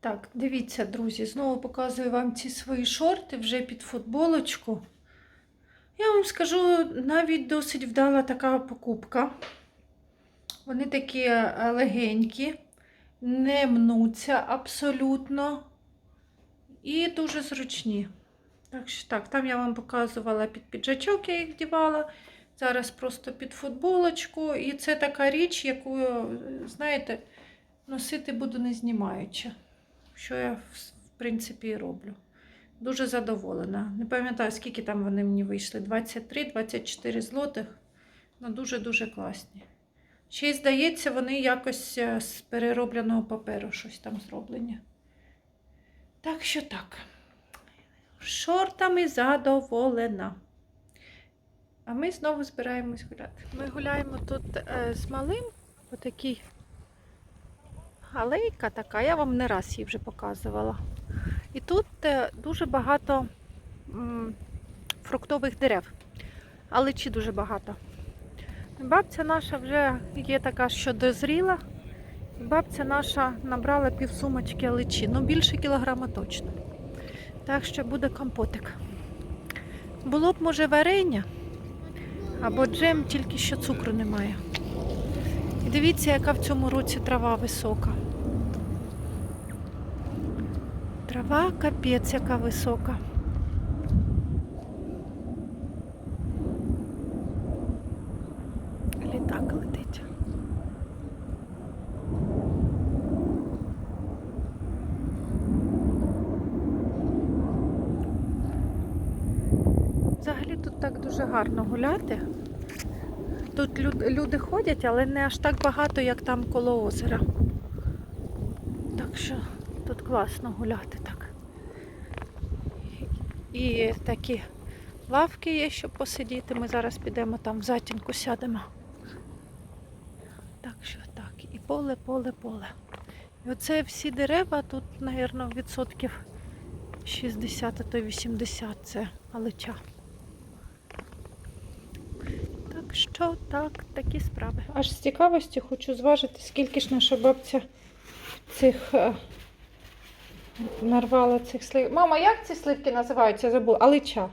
Так, дивіться, друзі, знову показую вам ці свої шорти вже під футболочку. Я вам скажу, навіть досить вдала така покупка. Вони такі е, легенькі, не мнуться абсолютно і дуже зручні. Так що так, там я вам показувала під піджачок, я їх дівала. Зараз просто під футболочку. І це така річ, яку, знаєте, носити буду не знімаючи. Що я, в принципі, і роблю. Дуже задоволена. Не пам'ятаю, скільки там вони мені вийшли. 23-24 злотих. Ну, дуже-дуже класні. Ще й здається, вони якось е, з переробленого паперу щось там зроблені. Так що так. Шортами задоволена. А ми знову збираємось гуляти. Ми гуляємо тут е, з малим, отакий алейка така, я вам не раз її вже показувала. І тут е, дуже багато фруктових дерев, аличі дуже багато. Бабця наша вже є така, що дозріла. Бабця наша набрала півсумочки аличі, ну більше кілограма точно. Так що буде компотик. Було б, може, варення або джем, тільки що цукру немає. І дивіться, яка в цьому році трава висока. Трава капець, яка висока. Літак летить. Взагалі тут так дуже гарно гуляти. Тут люди ходять, але не аж так багато, як там коло озера. Так що тут класно гуляти. І такі лавки є, щоб посидіти. Ми зараз підемо там в затінку сядемо. Так що так. І поле, поле, поле. І оце всі дерева тут, мабуть, відсотків 60, а то 80 це алича. Так що так, такі справи. Аж з цікавості хочу зважити, скільки ж наша бабця цих е, нарвала цих слив. Мама, як ці сливки називаються? Забула. Алича.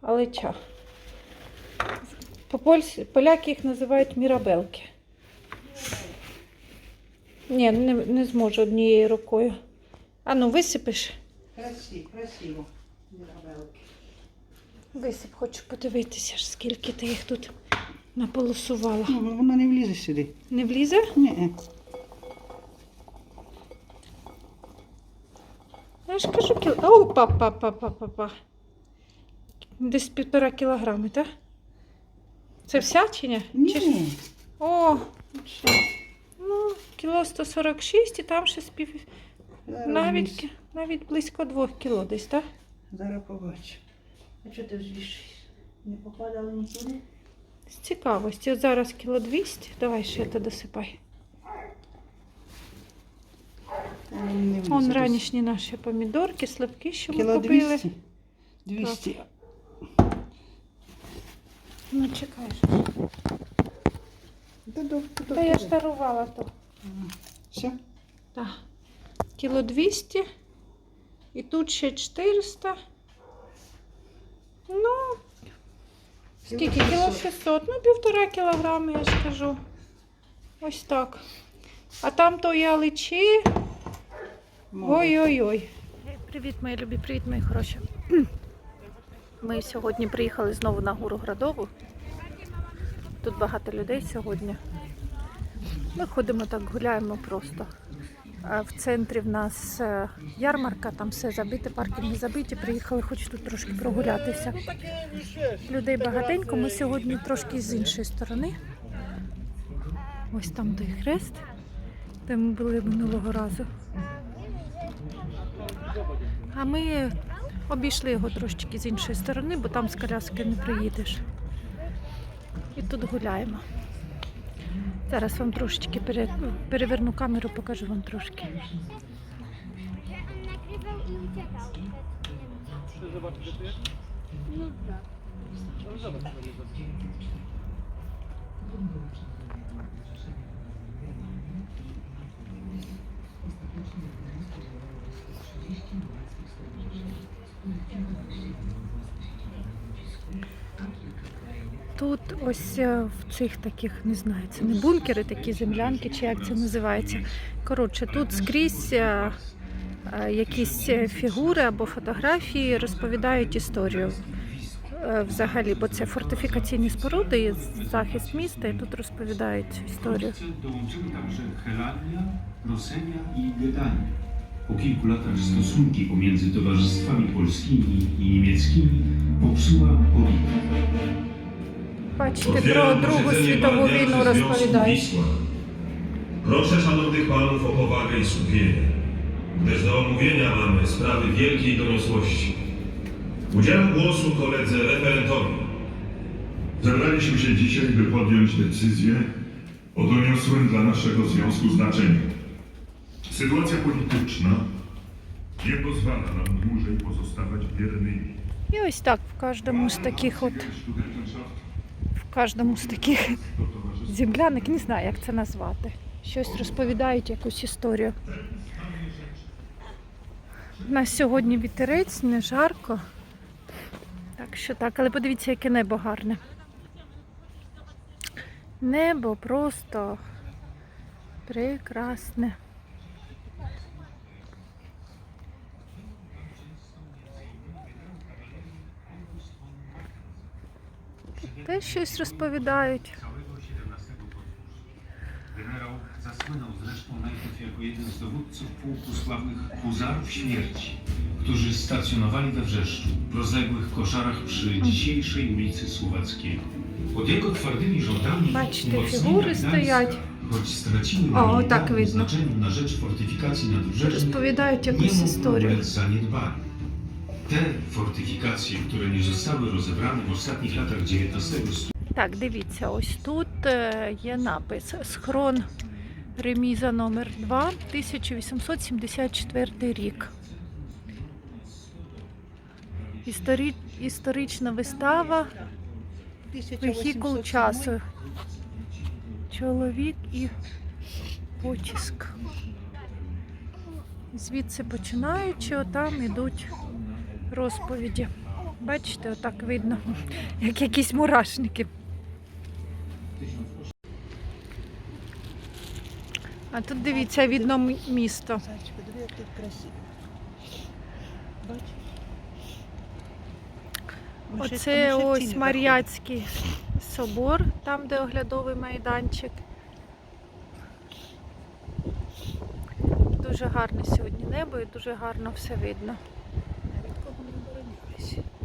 Алича. По. Поляки їх називають мірабелки. Ні, не, не зможу однією рукою. А ну висипиш? Красиво, красиво. Мірабелки. Висип, хочу подивитися, ж, скільки ти їх тут наполосувала. Ну, вона не влізе сюди. Не влізе? Ні. Я ж кажу, кіл... О, па, па, па, па, па, па. Десь півтора кілограми, так? Це вся чи ні? Чи... О, Що? ну, кіло 146 і там ще спів... Навіть, навіть близько двох кіло десь, так? Зараз побачу. А чого ти взвішуєш? Не попадало нікуди? З цікавості. От зараз кіло 200. Давай ще ти досипай. Десь. ранішні наші помідорки, сливки, що ми Кіло купили. 200. 200. Ну, до, Та я ж дарувала то. Все? Так. Кіло 200. І тут ще 400. Ну, скільки? Кіло 600. Ну, півтора кілограми, я ж кажу. Ось так. А там то я личі. Ой-ой-ой. Привіт, мої любі, привіт, мої хороші. Ми сьогодні приїхали знову на гору Градову. Тут багато людей сьогодні. Ми ходимо так, гуляємо просто. В центрі в нас е, ярмарка, там все забите, паркінги забиті. Приїхали, хоч тут трошки прогулятися. Людей багатенько. Ми сьогодні трошки з іншої сторони. Ось там той хрест, де ми були минулого разу. Ми обійшли його трошечки з іншої сторони, бо там з коляски не приїдеш. І тут гуляємо. Зараз вам трошечки пере- переверну камеру, покажу вам трошки. No, Тут ось е, в цих таких, не знаю, це не бункери, такі землянки, чи як це називається. Коротше, тут скрізь е, е, якісь фігури або фотографії розповідають історію взагалі, бо це фортифікаційні споруди, і захист міста, і тут розповідають історію. Доłączyły także Helania, Rosenia і Гетанія. Po kilku latach stosunki pomiędzy towarzystwami polskimi i niemieckimi popsuła polityka. Bачите, про Otwieram Другу posiedzenie світову Parlamentu війну Związku розповідають. Wisła. Proszę szanownych panów o powagę i skupienie, gdyż do omówienia mamy sprawy wielkiej doniosłości. Udzielam głosu koledze referentowi. Zebraliśmy się dzisiaj, by podjąć decyzję o doniosłym dla naszego związku znaczeniu. Sytuacja polityczna nie pozwala nam dłużej pozostawać biernymi. І ось так в кожному з таких от в кожному з таких земляник, не знаю, як це назвати. Щось розповідають, якусь історію. У нас сьогодні вітерець, не жарко. Так що так, але подивіться, яке небо гарне. Небо просто прекрасне. Тут щось розповідають. Generał zasłynął zresztą najpierw jako jeden z dowódców pułku sławnych Huzarów Śmierci, którzy stacjonowali we Wrzeszczu, w rozległych koszarach przy dzisiejszej ulicy Słowackiego. Pod jego twardymi rządami O, na tak militarnym widno. znaczeniu na rzecz fortyfikacji nadbrzeżnych, Розповідають якусь історію. Te fortyfikacje, które nie zostały rozebrane w ostatnich latach XIX stulecia, Так, дивіться, ось тут є напис Схрон Реміза номер 2 1874 рік. Історі... Історична вистава Вехікул часу. Чоловік і потіск. Звідси починаючи, отам ідуть розповіді. Бачите, отак видно, як якісь мурашники. А тут дивіться, видно місто. Оце ось Мар'яцький собор, там, де оглядовий майданчик. Дуже гарне сьогодні небо і дуже гарно все видно. Оборонялися?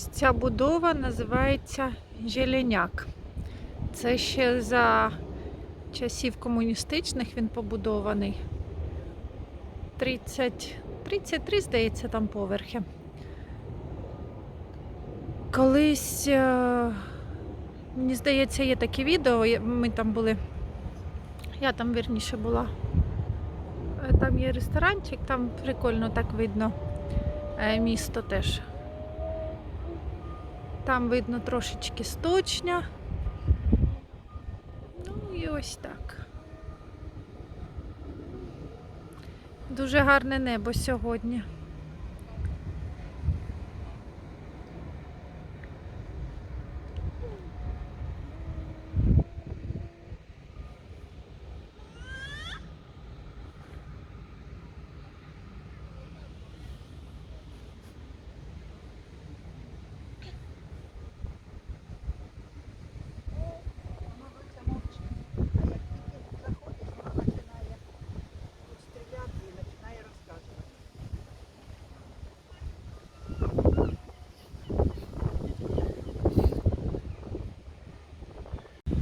Ось ця будова називається Желеняк. Це ще за часів комуністичних він побудований. 30, 33, здається, там поверхи. Колись, е, мені здається, є таке відео. Ми там були. Я там вірніше була. Е, Там є ресторанчик, там прикольно так видно е, місто теж. Там видно трошечки сточня. Ну і ось так. Дуже гарне небо сьогодні.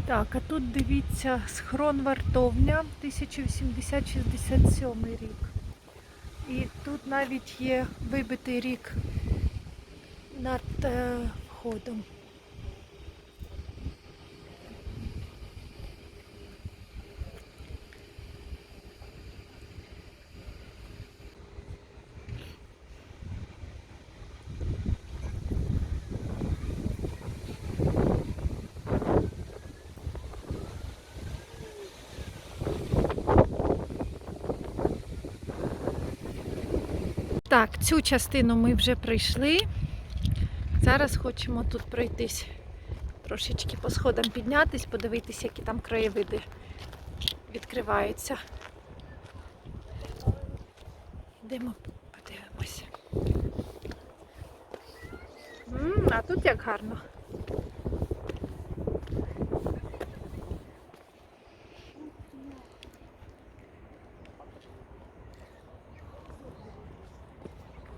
Так, а тут дивіться схрон вартовня 1080-67 рік. І тут навіть є вибитий рік над е, входом. Так, цю частину ми вже пройшли. Зараз хочемо тут пройтись. Трошечки по сходам піднятись, подивитися, які там краєвиди відкриваються. Йдемо, подивимося. А тут як гарно.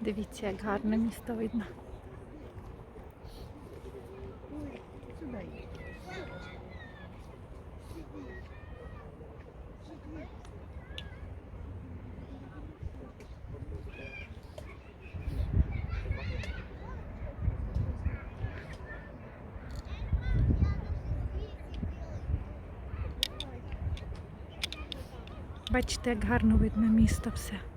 Дивіться, як гарно місто видно. Бачите, як гарно видно місто все.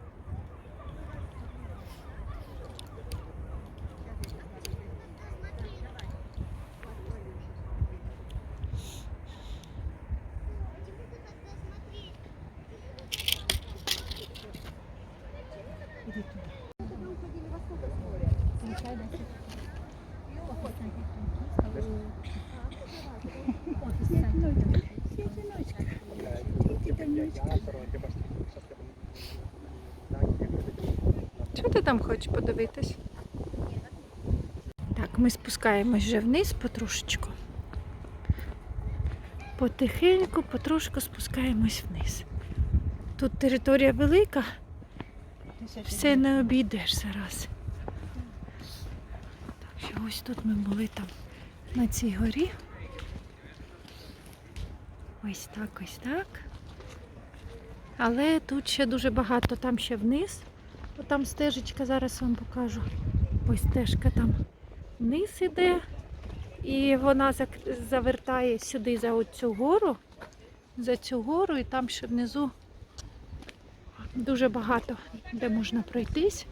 Чого ти там хочеш подивитись? Так, ми спускаємось вже вниз потрошечку. Потихеньку, потрошку спускаємось вниз. Тут територія велика, все не обійдеш зараз. Так що ось тут ми були там на цій горі. Ось так, ось так. Але тут ще дуже багато, там ще вниз. Там стежечка, зараз вам покажу. Ось стежка там вниз іде. І вона завертає сюди за цю гору, за цю гору, і там ще внизу дуже багато, де можна пройтись.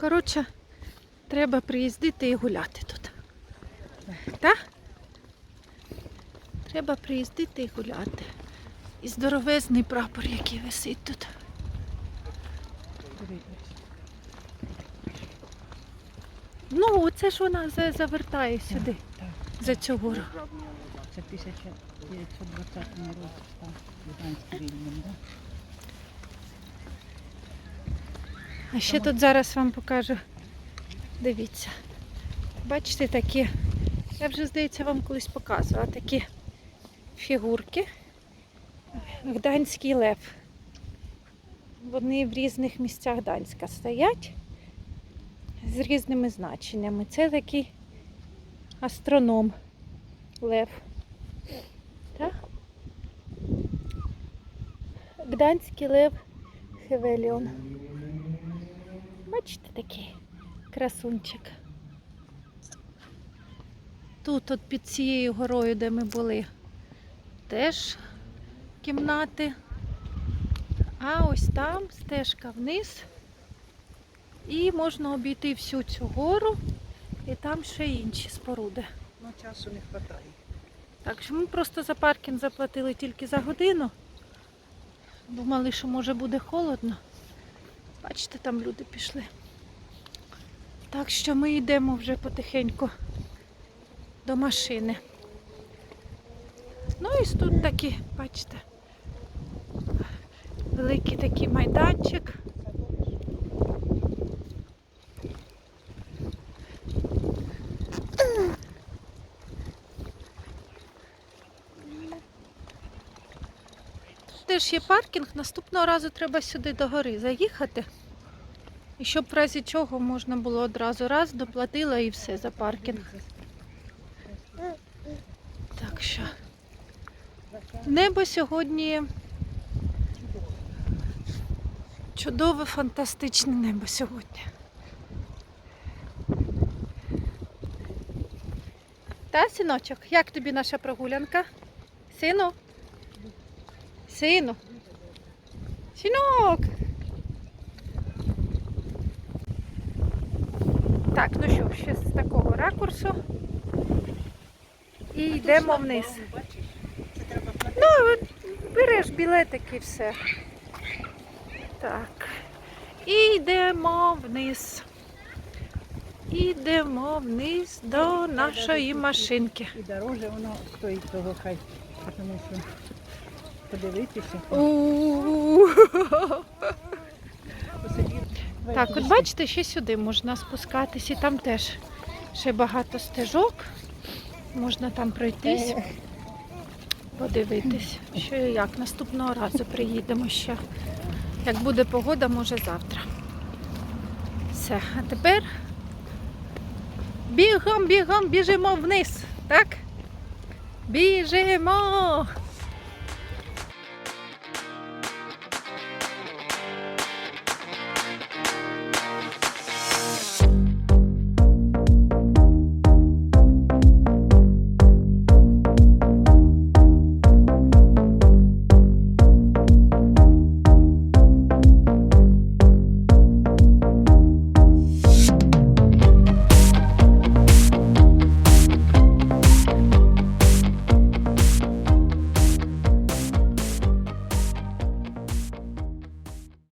Коротше, треба приїздити і гуляти тут. Так? Треба приїздити і гуляти. І здоровезний прапор, який висить тут. Ну, оце ж вона завертає сюди, Так, за цю гору. це 1920 році став Луганський вільним, да? А ще тут зараз вам покажу. Дивіться. Бачите такі, я вже, здається, вам колись показувала такі фігурки. Гданський лев. Вони в різних місцях Гданська стоять з різними значеннями. Це такий астроном лев. Так? Гданський лев Хевеліон. Бачите такий красунчик. Тут, от під цією горою, де ми були, теж кімнати. А ось там стежка вниз. І можна обійти всю цю гору, і там ще інші споруди. Ну, часу не вистачає. Так що ми просто за паркінг заплатили тільки за годину. Думали, що може буде холодно. Бачите, там люди пішли. Так що ми йдемо вже потихеньку до машини. Ну і тут такі, бачите, великий такий майданчик. теж є паркінг, наступного разу треба сюди до гори заїхати. І щоб в разі чого можна було одразу раз, доплатила і все за паркінг. Так що небо сьогодні чудове, фантастичне небо сьогодні. Та, синочок, як тобі наша прогулянка? Сину? Сину? Синок! Так, ну що, ще з такого ракурсу. І йдемо вниз. Ну, береш білетик і все. Так. І йдемо вниз. Ідемо вниз до нашої машинки. І дороже воно стоїть того хай. Тому що подивитися. Так, от бачите, ще сюди можна спускатись, і там теж ще багато стежок. Можна там пройтись, подивитись, що і як. Наступного разу приїдемо ще. Як буде погода, може завтра. Все, а тепер бігом, бігом, біжимо вниз, так? Біжимо!